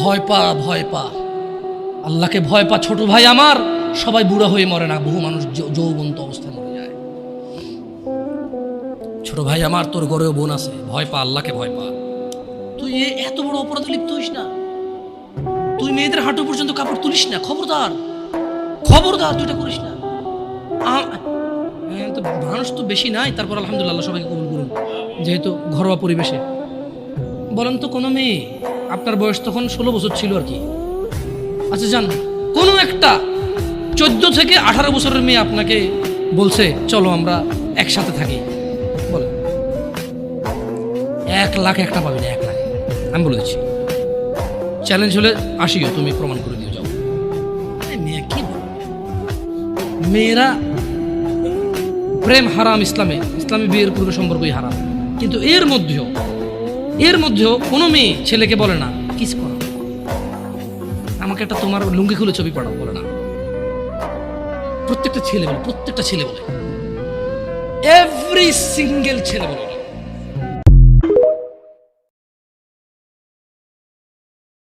ভয় পা ভয় পা। আল্লাহকে ভয় পা, ছোট ভাই আমার। সবাই বুড়া হয়ে মরে না, বহু মানুষ যৌবন্ত অবস্থায় মরে যায়। ছোট ভাই আমার, তোর গড়েও বোন আছে। ভয় পা, আল্লাহকে ভয় পা। তুই এত বড় অপরাধে লিপ্ত হইস না। তুই মেয়েদের হাঁটু পর্যন্ত কাপড় তুলিস না, খবরদার। খবরদার, তুই এটা করিস না। মানুষ তো বেশি নাই, তারপর আলহামদুলিল্লাহ সবাইকে কবুল করুন, যেহেতু ঘরোয়া পরিবেশে। বলেন তো কোনো মেয়ে আপনার বয়স তখন ষোলো বছর ছিল আর কি। আচ্ছা জান, কোনো একটা চোদ্দ থেকে আঠারো বছরের মেয়ে আপনাকে বলছে, চলো আমরা একসাথে থাকি। বলে। এক লাখ একটা পাবে না, এক লাখ। আমি বলে দিচ্ছি। চ্যালেঞ্জ হলে আসিও, তুমি প্রমাণ করে দিয়ে যাও। মেয়ে, কি? মেয়েরা প্রেম হারাম ইসলামে। ইসলামী বিয়ের পূর্বে সম্পর্কই হারাম। কিন্তু এর মধ্যেও এর মধ্যেও কোনো মেয়ে ছেলেকে বলে না, কিস করো। আমাকে একটা তোমার লুঙ্গি খুলে ছবি পাঠাও, বলে না। প্রত্যেকটা ছেলে বলে, প্রত্যেকটা ছেলে বলে। এভরি সিঙ্গেল ছেলে বলে